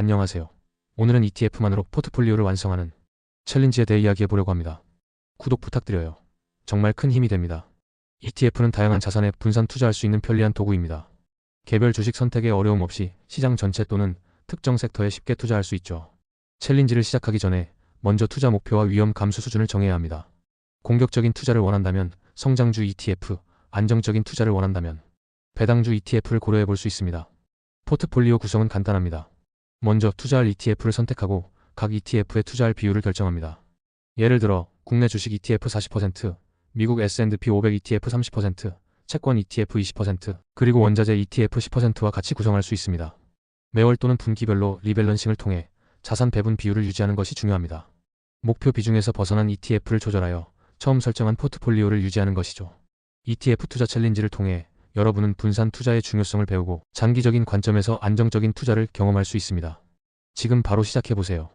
안녕하세요. 오늘은 ETF만으로 포트폴리오를 완성하는 챌린지에 대해 이야기해 보려고 합니다. 구독 부탁드려요. 정말 큰 힘이 됩니다. ETF는 다양한 자산에 분산 투자할 수 있는 편리한 도구입니다. 개별 주식 선택에 어려움 없이 시장 전체 또는 특정 섹터에 쉽게 투자할 수 있죠. 챌린지를 시작하기 전에 먼저 투자 목표와 위험 감수 수준을 정해야 합니다. 공격적인 투자를 원한다면 성장주 ETF, 안정적인 투자를 원한다면 배당주 ETF를 고려해 볼 수 있습니다. 포트폴리오 구성은 간단합니다. 먼저 투자할 ETF를 선택하고 각 ETF에 투자할 비율을 결정합니다. 예를 들어 국내 주식 ETF 40%, 미국 S&P 500 ETF 30%, 채권 ETF 20%, 그리고 원자재 ETF 10%와 같이 구성할 수 있습니다. 매월 또는 분기별로 리밸런싱을 통해 자산 배분 비율을 유지하는 것이 중요합니다. 목표 비중에서 벗어난 ETF를 조절하여 처음 설정한 포트폴리오를 유지하는 것이죠. ETF 투자 챌린지를 통해 여러분은 분산 투자의 중요성을 배우고 장기적인 관점에서 안정적인 투자를 경험할 수 있습니다. 지금 바로 시작해 보세요.